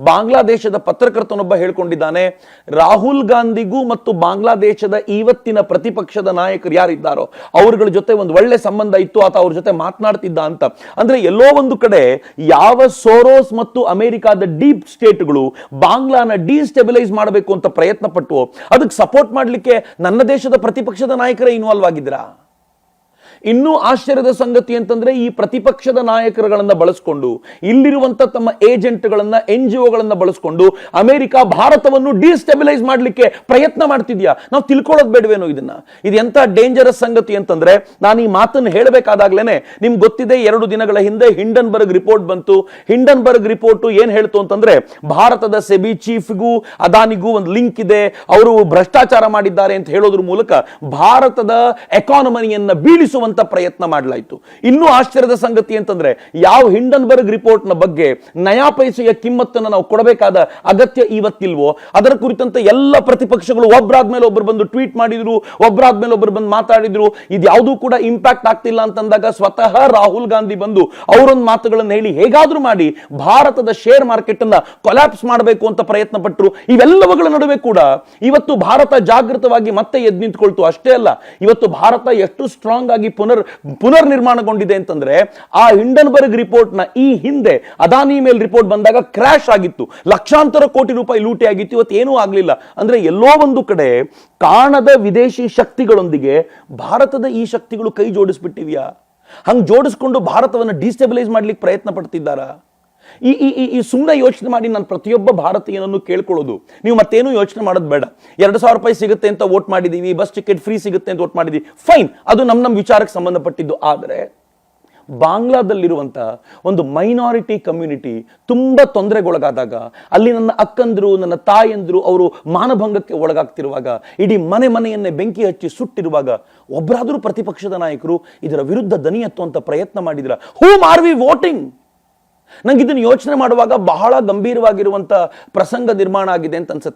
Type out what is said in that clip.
ಬಾಂಗ್ಲಾದೇಶದ ಪತ್ರಕರ್ತನೊಬ್ಬ ಹೇಳ್ಕೊಂಡಿದ್ದಾನೆ, ರಾಹುಲ್ ಗಾಂಧಿಗೂ ಮತ್ತು ಬಾಂಗ್ಲಾದೇಶದ ಇವತ್ತಿನ ಪ್ರತಿಪಕ್ಷದ ನಾಯಕರು ಯಾರಿದ್ದಾರೋ, ಅವರುಗಳ ಜೊತೆ ಒಂದು ಒಳ್ಳೆ ಸಂಬಂಧ ಇತ್ತು, ಆತ ಅವ್ರ ಜೊತೆ ಮಾತನಾಡ್ತಿದ್ದ ಅಂತ. ಅಂದ್ರೆ ಎಲ್ಲೋ ಒಂದು ಕಡೆ ಯಾವ ಸೋರೋಸ್ ಮತ್ತು ಅಮೆರಿಕಾದ ಡೀಪ್ ಸ್ಟೇಟ್ಗಳು ಬಾಂಗ್ಲಾನ ಡಿಸ್ಟೆಬಿಲೈಸ್ ಮಾಡಬೇಕು ಅಂತ ಪ್ರಯತ್ನ ಪಟ್ಟು ಅದಕ್ಕೆ ಸಪೋರ್ಟ್ ಮಾಡಲಿಕ್ಕೆ ನನ್ನ ದೇಶದ ಪ್ರತಿಪಕ್ಷದ ನಾಯಕರೇ ಇನ್ವಾಲ್ವ್ ಆಗಿದ್ದೀರಾ? ಇನ್ನೂ ಆಶ್ಚರ್ಯದ ಸಂಗತಿ ಅಂತಂದ್ರೆ ಈ ಪ್ರತಿಪಕ್ಷದ ನಾಯಕರುಗಳನ್ನ ಬಳಸಿಕೊಂಡು, ಇಲ್ಲಿರುವಂತ ತಮ್ಮ ಏಜೆಂಟ್ಗಳನ್ನ ಎನ್ ಜಿ ಒಗಳನ್ನ ಬಳಸಿಕೊಂಡು ಅಮೆರಿಕ, ಭಾರತವನ್ನು ಡಿಸ್ಟೆಬಿಲೈಸ್ ಮಾಡಲಿಕ್ಕೆ ಪ್ರಯತ್ನ ಮಾಡ್ತಿದ್ಯಾ? ನಾವು ತಿಳ್ಕೊಳ್ಳೋದು ಬೇಡವೇನೋ ಇದನ್ನ. ಇದು ಎಂತ ಡೇಂಜರಸ್ ಸಂಗತಿ ಅಂತಂದ್ರೆ, ನಾನು ಈ ಮಾತನ್ನು ಹೇಳಬೇಕಾದಾಗ್ಲೇನೆ, ನಿಮ್ಗೆ ಗೊತ್ತಿದೆ ಎರಡು ದಿನಗಳ ಹಿಂದೆ ಹಿಂಡನ್ಬರ್ಗ್ ರಿಪೋರ್ಟ್ ಬಂತು. ಹಿಂಡನ್ಬರ್ಗ್ ರಿಪೋರ್ಟ್ ಏನ್ ಹೇಳ್ತು ಅಂತಂದ್ರೆ, ಭಾರತದ ಸೆಬಿ ಚೀಫ್ಗೂ, ಅದಾನಿಗೂ ಒಂದು ಲಿಂಕ್ ಇದೆ. ಅವರು ಭ್ರಷ್ಟಾಚಾರ ಮಾಡಿದ್ದಾರೆ ಅಂತ ಹೇಳೋದ್ರ ಮೂಲಕ ಭಾರತದ ಎಕಾನಮಿಯನ್ನು ಬೀಳಿಸುವಂತ ಪ್ರಯತ್ನ ಮಾಡಲಾಯಿತು. ಇನ್ನೂ ಆಶ್ಚರ್ಯದ ಸಂಗತಿ ಅಂತಂದ್ರೆ, ಯಾವ ಹಿಂಡನ್ಬರ್ಗ್ ರಿಪೋರ್ಟ್ನ ಬಗ್ಗೆ ನಯಾ ಪೈಸೆಯ ಕಿಮ್ಮತ್ತನ್ನು ನಾವು ಕೊಡಬೇಕಾದ ಅಗತ್ಯ ಇವತ್ತಿಲ್ವೋ, ಅದರ ಕುರಿತಂತೆ ಎಲ್ಲ ಪ್ರತಿಪಕ್ಷಗಳು ಒಬ್ಬರಾದ್ಮೇಲೆ ಒಬ್ಬರು ಬಂದು ಟ್ವೀಟ್ ಮಾಡಿದ್ರು ಒಬ್ಬರಾದ್ಮೇಲೆ ಒಬ್ಬರು ಬಂದು ಮಾತಾಡಿದ್ರು. ಇದ್ಯಾವುದೂ ಕೂಡ ಇಂಪ್ಯಾಕ್ಟ್ ಆಗ್ತಿಲ್ಲ ಅಂತಂದಾಗ ಸ್ವತಃ ರಾಹುಲ್ ಗಾಂಧಿ ಬಂದು ಅವರೊಂದು ಮಾತುಗಳನ್ನು ಹೇಳಿ ಹೇಗಾದ್ರೂ ಮಾಡಿ ಭಾರತದ ಶೇರ್ ಮಾರ್ಕೆಟ್ ಅನ್ನ ಕೊಲ್ಯಾಪ್ಸ್ ಮಾಡಬೇಕು ಅಂತ ಪ್ರಯತ್ನ ಪಟ್ಟರು ಇವೆಲ್ಲವುಗಳ ನಡುವೆ ಕೂಡ ಇವತ್ತು ಭಾರತ ಜಾಗೃತವಾಗಿ ಮತ್ತೆ ಎದ್ದು ನಿಂತ್ಕೊಳ್ತು. ಅಷ್ಟೇ ಅಲ್ಲ, ಇವತ್ತು ಭಾರತ ಎಷ್ಟು ಸ್ಟ್ರಾಂಗ್ ಆಗಿ ಪುನರ್ ಪುನರ್ ನಿರ್ಮಾಣಗೊಂಡಿದೆ ಅಂತಂದ್ರೆ ಆ ಹಿಂಡನ್ಬರ್ಗ್ ರಿಪೋರ್ಟ್ನ ಈ ಹಿಂದೆ ಅದಾನಿ ಮೇಲ್ ರಿಪೋರ್ಟ್ ಬಂದಾಗ ಕ್ರಾಶ್ ಆಗಿತ್ತು. ಲಕ್ಷಾಂತರ ಕೋಟಿ ರೂಪಾಯಿ ಲೂಟಿ ಆಗಿತ್ತು. ಇವತ್ತು ಏನೂ ಆಗ್ಲಿಲ್ಲ. ಅಂದ್ರೆ ಎಲ್ಲೋ ಒಂದು ಕಡೆ ಕಾಣದ ವಿದೇಶಿ ಶಕ್ತಿಗಳೊಂದಿಗೆ ಭಾರತದ ಈ ಶಕ್ತಿಗಳು ಕೈ ಜೋಡಿಸ್ಬಿಟ್ಟಿವ್ಯಾ? ಹಂಗ್ ಜೋಡಿಸ್ಕೊಂಡು ಭಾರತವನ್ನು ಡಿಸ್ಟೆಬಿಲೈಸ್ ಮಾಡ್ಲಿಕ್ಕೆ ಪ್ರಯತ್ನ ಪಡ್ತಿದ್ದಾರಾ? ಈ ಈ, ಈ- ಸುಮ್ಮನೆ ಯೋಚನೆ ಮಾಡಿ ನಾನು ಪ್ರತಿಯೊಬ್ಬ ಭಾರತೀಯನನ್ನು ಕೇಳ್ಕೊಳ್ಳೋದು. ನೀವು ಮತ್ತೇನು ಯೋಚನೆ ಮಾಡೋದು ಬೇಡ. ಎರಡು ಸಾವಿರ ರೂಪಾಯಿ ಸಿಗುತ್ತೆ ಅಂತ ವೋಟ್ ಮಾಡಿದೀವಿ, ಬಸ್ ಟಿಕೆಟ್ ಫ್ರೀ ಸಿಗುತ್ತೆ ಅಂತ ವೋಟ್ ಮಾಡಿದೀವಿ, ಫೈನ್. ಅದು ನಮ್ಮ ನಮ್ಮ ವಿಚಾರಕ್ಕೆ ಸಂಬಂಧಪಟ್ಟಿದ್ದು. ಆದರೆ ಬಾಂಗ್ಲಾದಲ್ಲಿರುವಂಥ ಒಂದು ಮೈನಾರಿಟಿ ಕಮ್ಯುನಿಟಿ ತುಂಬ ತೊಂದರೆಗೊಳಗಾದಾಗ, ಅಲ್ಲಿ ನನ್ನ ಅಕ್ಕಂದರು, ನನ್ನ ತಾಯಂದರು ಅವರು ಮಾನಭಂಗಕ್ಕೆ ಒಳಗಾಗ್ತಿರುವಾಗ, ಇಡೀ ಮನೆ ಮನೆಯನ್ನೇ ಬೆಂಕಿ ಹಚ್ಚಿ ಸುಟ್ಟಿರುವಾಗ ಒಬ್ಬರಾದರೂ ಪ್ರತಿಪಕ್ಷದ ನಾಯಕರು ಇದರ ವಿರುದ್ಧ ದನಿ ಎತ್ತುವಂಥ ಪ್ರಯತ್ನ ಮಾಡಿದ್ರ. ಹೂಮ್ ಆರ್ ವಿ ವೋಟಿಂಗ್ ನಂಗೆ ಇದನ್ನು ಯೋಚನೆ ಮಾಡುವಾಗ ಬಹಳ ಗಂಭೀರವಾಗಿರುವಂಥ ಪ್ರಸಂಗ ನಿರ್ಮಾಣ ಆಗಿದೆ ಅಂತ ಅನ್ಸುತ್ತೆ.